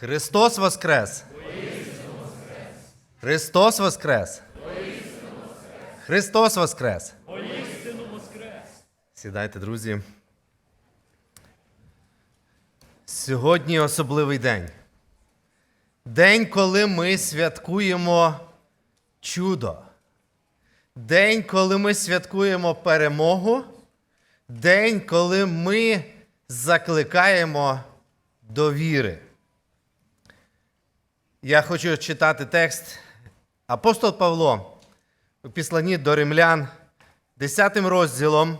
Христос Воскрес! Христос Воскрес! Христос Воскрес! Сідайте, друзі. Сьогодні особливий день. День, коли ми святкуємо чудо. День, коли ми святкуємо перемогу. День, коли ми закликаємо до віри. Я хочу читати текст. Апостол Павло у післанні до римлян, 10 розділом,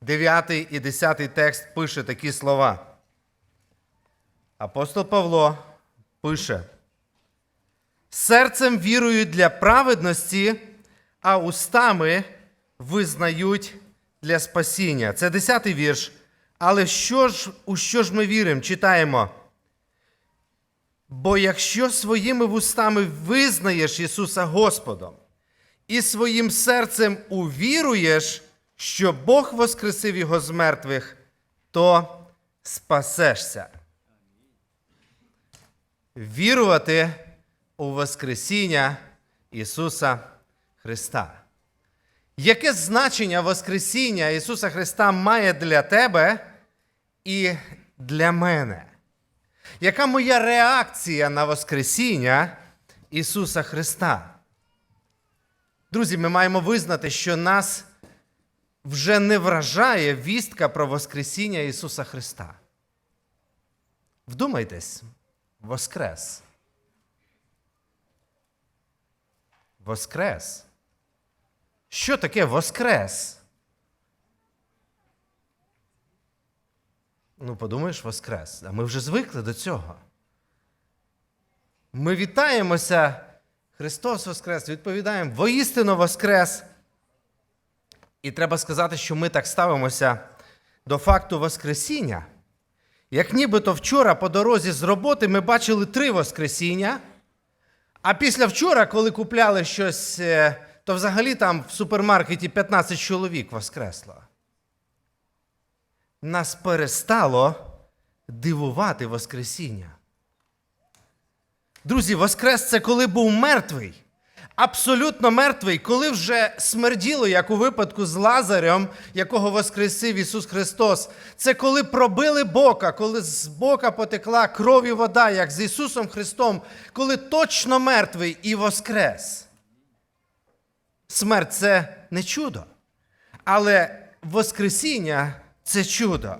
9 і 10 текст пише такі слова. Апостол Павло пише: серцем вірують для праведності, а устами визнають для спасіння. Це 10 вірш. Але що ж, у що ж ми віримо? Читаємо. Бо якщо своїми вустами визнаєш Ісуса Господом і своїм серцем увіруєш, що Бог воскресив Його з мертвих, то спасешся. Вірувати у Воскресіння Ісуса Христа. Яке значення Воскресіння Ісуса Христа має для тебе і для мене? Яка моя реакція на Воскресіння Ісуса Христа? Друзі, ми маємо визнати, що нас вже не вражає вістка про Воскресіння Ісуса Христа. Вдумайтесь, Воскрес. Воскрес. Що таке Воскрес? Ну, подумаєш, Воскрес. А ми вже звикли до цього. Ми вітаємося. Христос Воскрес, відповідаємо, воістину Воскрес. І треба сказати, що ми так ставимося до факту Воскресіння. Як нібито вчора по дорозі з роботи ми бачили три Воскресіння, а після вчора, коли купляли щось, е, то взагалі там в супермаркеті 15 чоловік воскресло. Нас перестало дивувати Воскресіння. Друзі, Воскрес це коли був мертвий. Абсолютно мертвий, коли вже смерділо, як у випадку з Лазарем, якого воскресив Ісус Христос. Це коли пробили бока, коли з бока потекла кров і вода, як з Ісусом Христом, коли точно мертвий і воскрес. Смерть це не чудо. Але Воскресіння це чудо.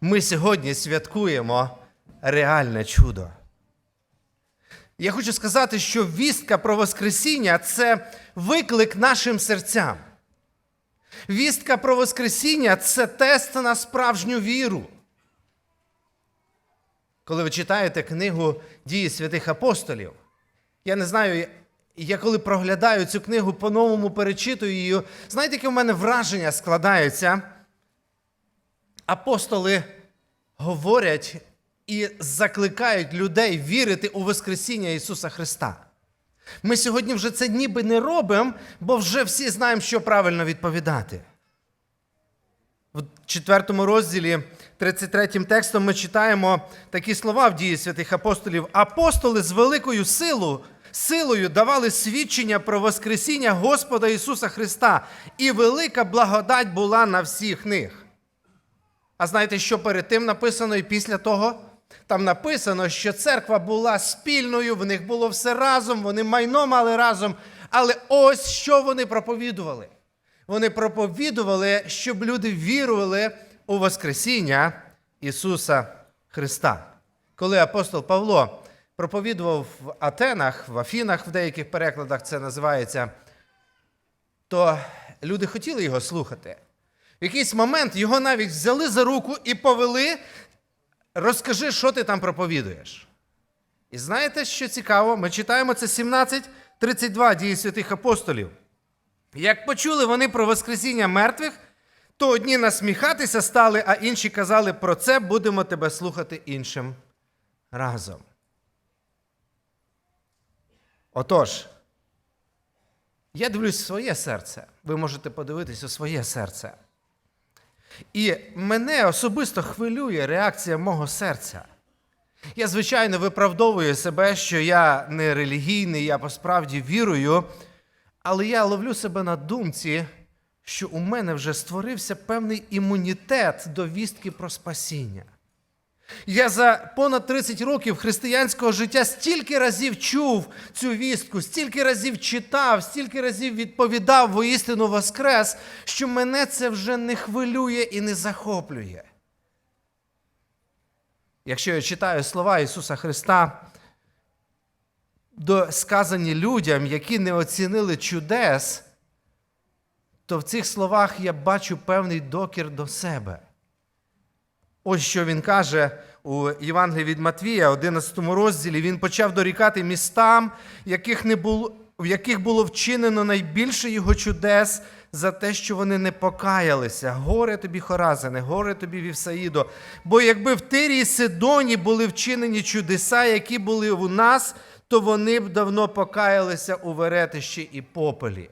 Ми сьогодні святкуємо реальне чудо. Я хочу сказати, що вістка про Воскресіння це виклик нашим серцям. Вістка про Воскресіння це тест на справжню віру. Коли ви читаєте книгу дії святих апостолів, я не знаю, я коли проглядаю цю книгу по-новому перечитую її, знаєте, яке в мене враження складається? Апостоли говорять і закликають людей вірити у Воскресіння Ісуса Христа. Ми сьогодні вже це ніби не робимо, бо вже всі знаємо, що правильно відповідати. В четвертому розділі, 33 текстом, ми читаємо такі слова в дії святих апостолів. Апостоли з великою силою, силою давали свідчення про Воскресіння Господа Ісуса Христа, і велика благодать була на всіх них. А знаєте, що перед тим написано і після того? Там написано, що церква була спільною, в них було все разом, вони майно мали разом. Але ось що вони проповідували. Вони проповідували, щоб люди вірували у Воскресіння Ісуса Христа. Коли апостол Павло проповідував в Атенах, в Афінах, в деяких перекладах це називається, то люди хотіли його слухати. В якийсь момент його навіть взяли за руку і повели. Розкажи, що ти там проповідуєш. І знаєте, що цікаво? Ми читаємо це 17.32 дії святих апостолів. Як почули вони про Воскресіння мертвих, то одні насміхатися стали, а інші казали, про це будемо тебе слухати іншим разом. Отож, я дивлюсь своє серце. Ви можете подивитись у своє серце. І мене особисто хвилює реакція мого серця. Я, звичайно, виправдовую себе, що я не релігійний, я посправді вірую, але я ловлю себе на думці, що у мене вже створився певний імунітет до вістки про спасіння. Я за понад 30 років християнського життя стільки разів чув цю вістку, стільки разів читав, стільки разів відповідав воістину Воскрес, що мене це вже не хвилює і не захоплює. Якщо я читаю слова Ісуса Христа, до- сказані людям, які не оцінили чудес, то в цих словах я бачу певний докір до себе. Ось що він каже у Євангелії від Матвія, 11 розділі. Він почав дорікати містам, яких не було, в яких було вчинено найбільше його чудес за те, що вони не покаялися. Горе тобі, Хоразине, горе тобі, Вівсаїдо. Бо якби в Тирі і Сидоні були вчинені чудеса, які були у нас, то вони б давно покаялися у веретищі і попелі.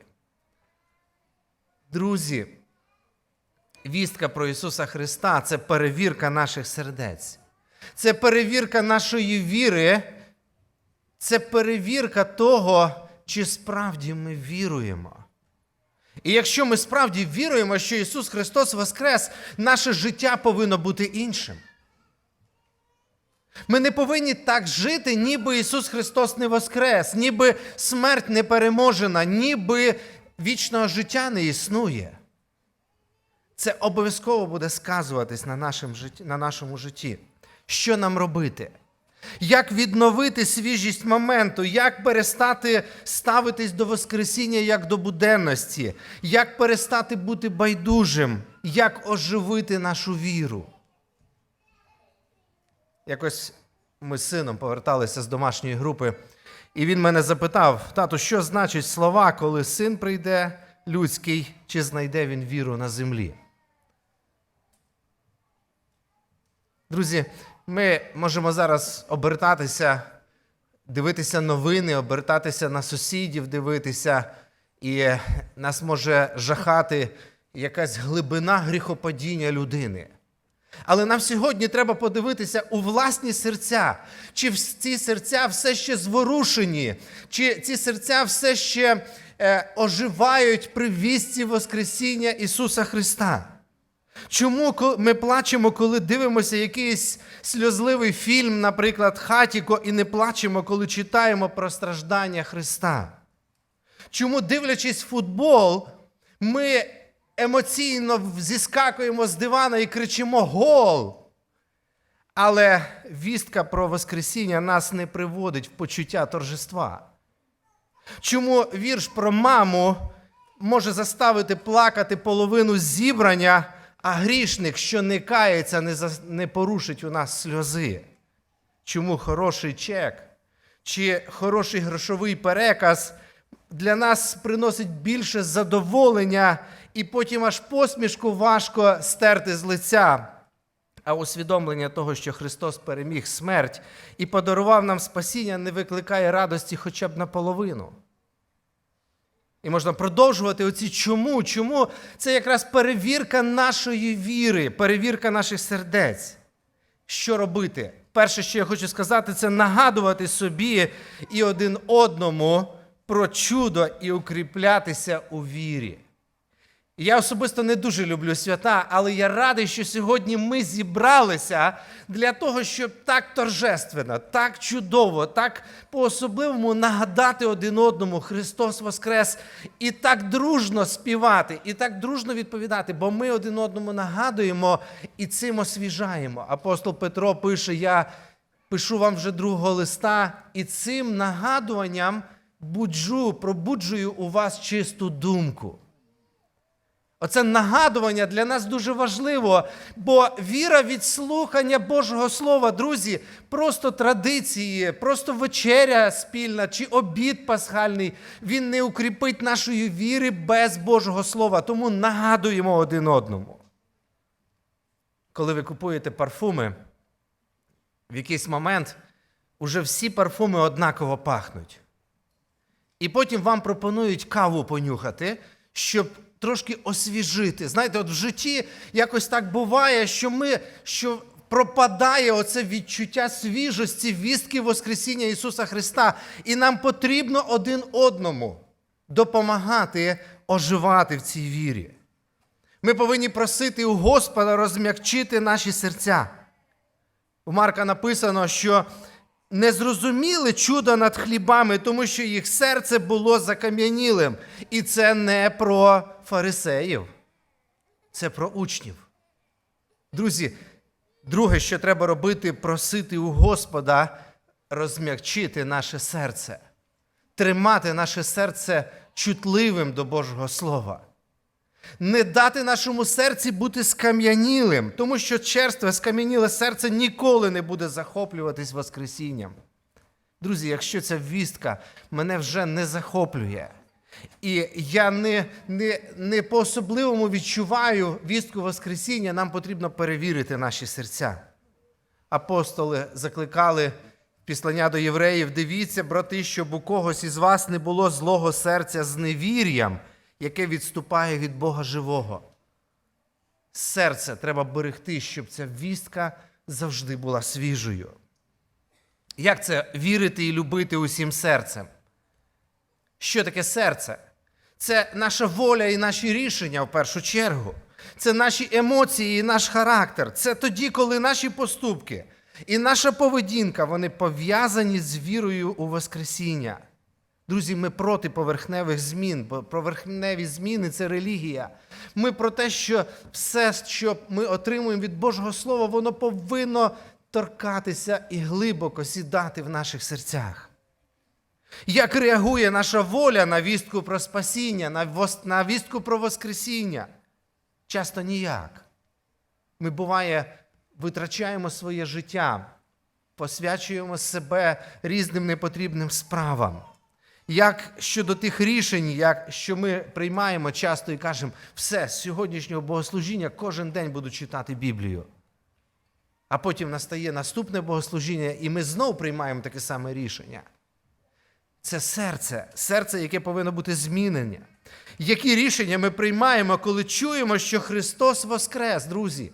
Друзі, Вістка про Ісуса Христа це перевірка наших сердець. Це перевірка нашої віри, це перевірка того, чи справді ми віруємо. І якщо ми справді віруємо, що Ісус Христос Воскрес, наше життя повинно бути іншим. Ми не повинні так жити, ніби Ісус Христос не воскрес, ніби смерть не переможена, ніби вічного життя не існує. Це обов'язково буде сказуватись на, нашому житті, на нашому житті. Що нам робити? Як відновити свіжість моменту, як перестати ставитись до Воскресіння як до буденності, як перестати бути байдужим, як оживити нашу віру? Якось ми з сином поверталися з домашньої групи, і він мене запитав: тату, що значить слова, коли син прийде людський, чи знайде він віру на землі? Друзі, ми можемо зараз обертатися, дивитися новини, обертатися на сусідів, дивитися, і нас може жахати якась глибина гріхопадіння людини. Але нам сьогодні треба подивитися у власні серця, чи ці серця все ще зворушені, чи ці серця все ще е, оживають при вісті Воскресіння Ісуса Христа. Чому ми плачемо, коли дивимося якийсь сльозливий фільм, наприклад, Хатіко, і не плачемо, коли читаємо про страждання Христа? Чому, дивлячись футбол, ми емоційно зіскакуємо з дивана і кричимо Гол! Але вістка про Воскресіння нас не приводить в почуття торжества. Чому вірш про маму може заставити плакати половину зібрання, а грішник, що не кається, не, за- не порушить у нас сльози? Чому хороший чек чи хороший грошовий переказ для нас приносить більше задоволення, і потім аж посмішку важко стерти з лиця? А усвідомлення того, що Христос переміг смерть і подарував нам спасіння, не викликає радості хоча б наполовину. І можна продовжувати оці чому? Чому? Це якраз перевірка нашої віри, перевірка наших сердець. Що робити? Перше, що я хочу сказати, це нагадувати собі і один одному про чудо і укріплятися у вірі. Я особисто не дуже люблю свята, але я радий, що сьогодні ми зібралися для того, щоб так торжественно, так чудово, так по-особливому нагадати один одному Христос Воскрес і так дружно співати, і так дружно відповідати, бо ми один одному нагадуємо і цим освіжаємо. Апостол Петро пише: Я пишу вам вже другого листа, і цим нагадуванням буджу, пробуджую у вас чисту думку. Оце нагадування для нас дуже важливо, бо віра від слухання Божого Слова, друзі, просто традиції, просто вечеря спільна чи обід пасхальний, він не укріпить нашої віри без Божого Слова. Тому нагадуємо один одному. Коли ви купуєте парфуми, в якийсь момент уже всі парфуми однаково пахнуть. І потім вам пропонують каву понюхати, щоб трошки освіжити. Знаєте, от в житті якось так буває, що ми що пропадає оце відчуття свіжості, вістки Воскресіння Ісуса Христа. І нам потрібно один одному допомагати оживати в цій вірі. Ми повинні просити у Господа розм'якчити наші серця. У Марка написано, що не зрозуміли чудо над хлібами, тому що їх серце було закам'янілим. І це не про фарисеїв, це про учнів. Друзі, друге, що треба робити, просити у Господа розм'якчити наше серце, тримати наше серце чутливим до Божого Слова. Не дати нашому серці бути скам'янілим, тому що черстве, скам'яніле серце ніколи не буде захоплюватись Воскресінням. Друзі, якщо ця вістка мене вже не захоплює, і я не, не, не по-особливому відчуваю вістку Воскресіння, нам потрібно перевірити наші серця. Апостоли закликали післання до євреїв: дивіться, брати, щоб у когось із вас не було злого серця з невір'ям, яке відступає від Бога живого. Серце треба берегти, щоб ця вістка завжди була свіжою. Як це вірити і любити усім серцем? Що таке серце? Це наша воля і наші рішення в першу чергу. Це наші емоції і наш характер. Це тоді, коли наші поступки і наша поведінка вони пов'язані з вірою у Воскресіння. Друзі, ми проти поверхневих змін, бо поверхневі зміни це релігія. Ми про те, що все, що ми отримуємо від Божого Слова, воно повинно торкатися і глибоко сідати в наших серцях. Як реагує наша воля на вістку про спасіння, на вістку про Воскресіння? Часто ніяк. Ми, буває, витрачаємо своє життя, посвячуємо себе різним непотрібним справам. Як щодо тих рішень, як що ми приймаємо часто і кажемо, все, з сьогоднішнього богослужіння кожен день буду читати Біблію. А потім настає наступне богослужіння, і ми знову приймаємо таке саме рішення. Це серце, серце, яке повинно бути змінене. Які рішення ми приймаємо, коли чуємо, що Христос Воскрес, друзі?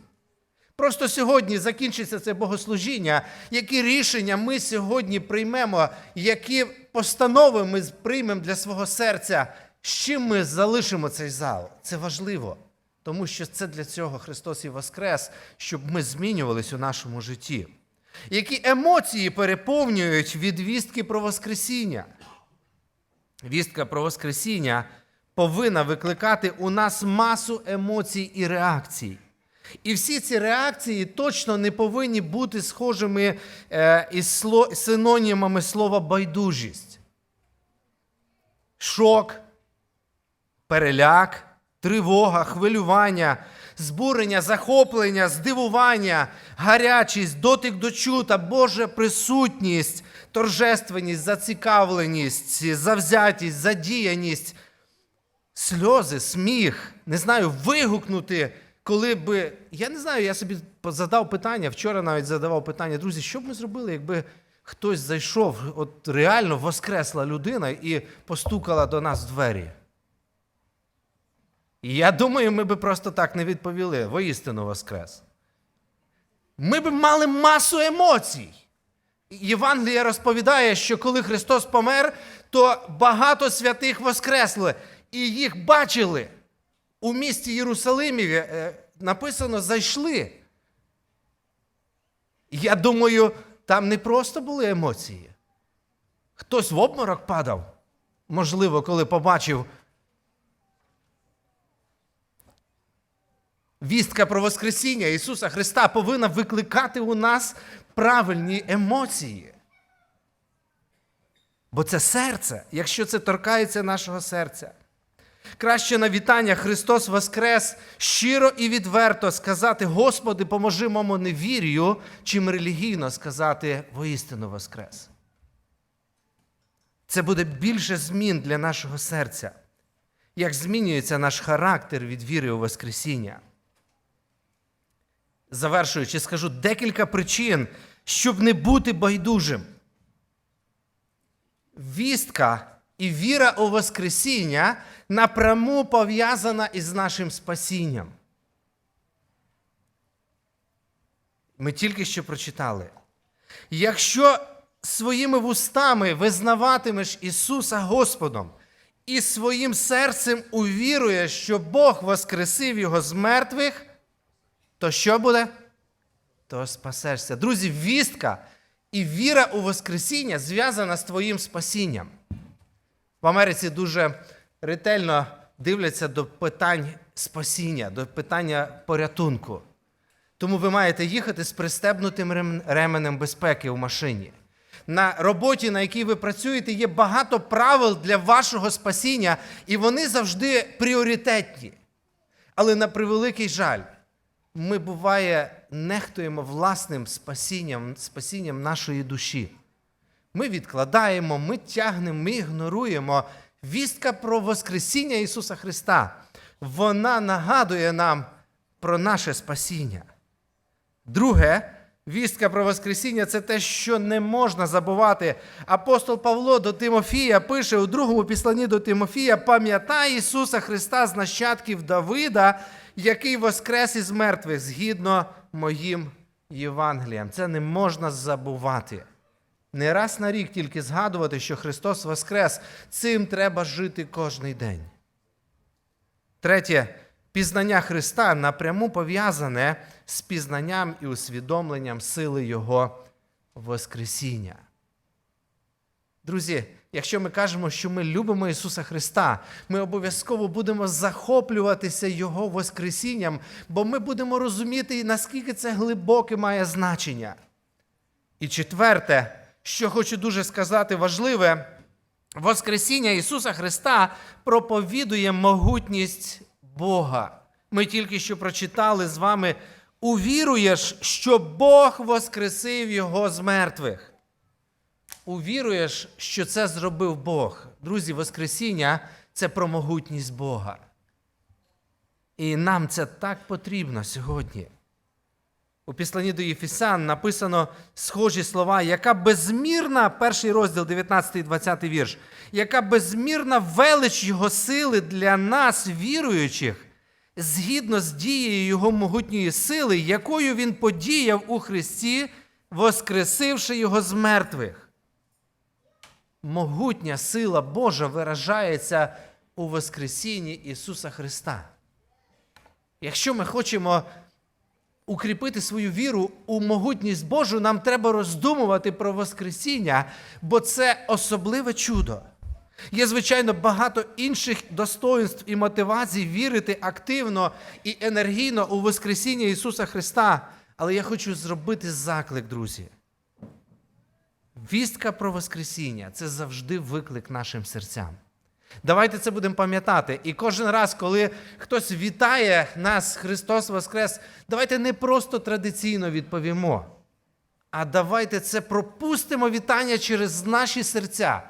Просто сьогодні закінчиться це богослужіння. Які рішення ми сьогодні приймемо, які постанови ми приймемо для свого серця, з чим ми залишимо цей зал? Це важливо, тому що це для цього Христос і Воскрес, щоб ми змінювались у нашому житті. Які емоції переповнюють від вістки про Воскресіння? Вістка про Воскресіння повинна викликати у нас масу емоцій і реакцій. І всі ці реакції точно не повинні бути схожими е, із синонімами слова байдужість. Шок, переляк, тривога, хвилювання, збурення, захоплення, здивування, гарячість, дотик до чута, Божа присутність, торжественність, зацікавленість, завзятість, задіяність, сльози, сміх, не знаю, вигукнути, коли би. Я не знаю, я собі задав питання, вчора навіть задавав питання, друзі, що б ми зробили, якби хтось зайшов, от реально воскресла людина і постукала до нас в двері. І я думаю, ми би просто так не відповіли, воістину воскрес. Ми б мали масу емоцій. Євангелія розповідає, що коли Христос помер, то багато святих воскресли, і їх бачили. У місті Єрусалимі е, написано зайшли. Я думаю, там не просто були емоції. Хтось в обморок падав, можливо, коли побачив Вістка про Воскресіння Ісуса Христа повинна викликати у нас правильні емоції. Бо це серце, якщо це торкається нашого серця. Краще на вітання Христос Воскрес щиро і відверто сказати: Господи, поможи моєму невір'ю, чим релігійно сказати воістину Воскрес. Це буде більше змін для нашого серця, як змінюється наш характер від віри у Воскресіння. Завершуючи, скажу декілька причин, щоб не бути байдужим. Вістка і віра у Воскресіння напряму пов'язана із нашим спасінням. Ми тільки що прочитали. Якщо своїми вустами визнаватимеш Ісуса Господом і своїм серцем увіруєш, що Бог воскресив Його з мертвих, то що буде? То спасешся. Друзі, вістка і віра у Воскресіння зв'язана з твоїм спасінням. В Америці дуже ретельно дивляться до питань спасіння, до питання порятунку. Тому ви маєте їхати з пристебнутим ременем безпеки в машині. На роботі, на якій ви працюєте, є багато правил для вашого спасіння, і вони завжди пріоритетні. Але на превеликий жаль, ми буває нехтуємо власним спасінням, спасінням нашої душі. Ми відкладаємо, ми тягнемо, ми ігноруємо. Вістка про Воскресіння Ісуса Христа. Вона нагадує нам про наше спасіння. Друге, вістка про Воскресіння це те, що не можна забувати. Апостол Павло до Тимофія пише у другому післанні до Тимофія: пам'ятай Ісуса Христа з нащадків Давида, який воскрес із мертвих згідно моїм Євангеліям. Це не можна забувати. Не раз на рік тільки згадувати, що Христос Воскрес. Цим треба жити кожний день. Третє, пізнання Христа напряму пов'язане з пізнанням і усвідомленням сили Його Воскресіння. Друзі, якщо ми кажемо, що ми любимо Ісуса Христа, ми обов'язково будемо захоплюватися Його Воскресінням, бо ми будемо розуміти, наскільки це глибоке має значення. І четверте, що хочу дуже сказати важливе, Воскресіння Ісуса Христа проповідує могутність Бога. Ми тільки що прочитали з вами: увіруєш, що Бог воскресив Його з мертвих. Увіруєш, що це зробив Бог. Друзі, Воскресіння це про могутність Бога. І нам це так потрібно сьогодні. У післанні до Єфесян написано схожі слова, яка безмірна, перший розділ, 19 і 20 вірш, яка безмірна велич Його сили для нас, віруючих, згідно з дією Його могутньої сили, якою Він подіяв у Христі, воскресивши Його з мертвих. Могутня сила Божа виражається у Воскресінні Ісуса Христа. Якщо ми хочемо укріпити свою віру у могутність Божу, нам треба роздумувати про Воскресіння, бо це особливе чудо. Є, звичайно, багато інших достоинств і мотивацій вірити активно і енергійно у Воскресіння Ісуса Христа. Але я хочу зробити заклик, друзі. Вістка про Воскресіння це завжди виклик нашим серцям. Давайте це будемо пам'ятати. І кожен раз, коли хтось вітає нас, Христос Воскрес, давайте не просто традиційно відповімо, а давайте це пропустимо вітання через наші серця,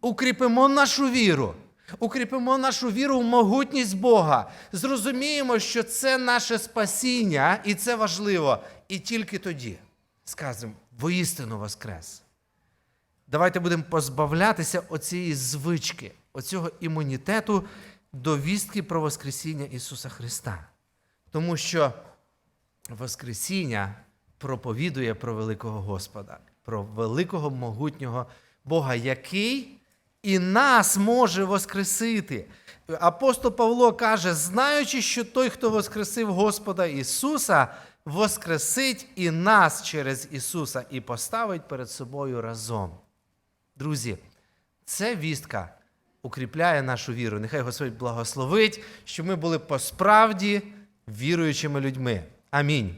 укріпимо нашу віру, укріпимо нашу віру в могутність Бога, зрозуміємо, що це наше спасіння, і це важливо. І тільки тоді скажемо, воістину Воскрес. Давайте будемо позбавлятися оцієї звички, оцього імунітету до вістки про Воскресіння Ісуса Христа. Тому що Воскресіння проповідує про великого Господа, про великого могутнього Бога, який і нас може воскресити. Апостол Павло каже, знаючи, що той, хто воскресив Господа Ісуса, воскресить і нас через Ісуса і поставить перед собою разом. Друзі, це вістка укріпляє нашу віру. Нехай Господь благословить, щоб ми були по справді віруючими людьми. Амінь.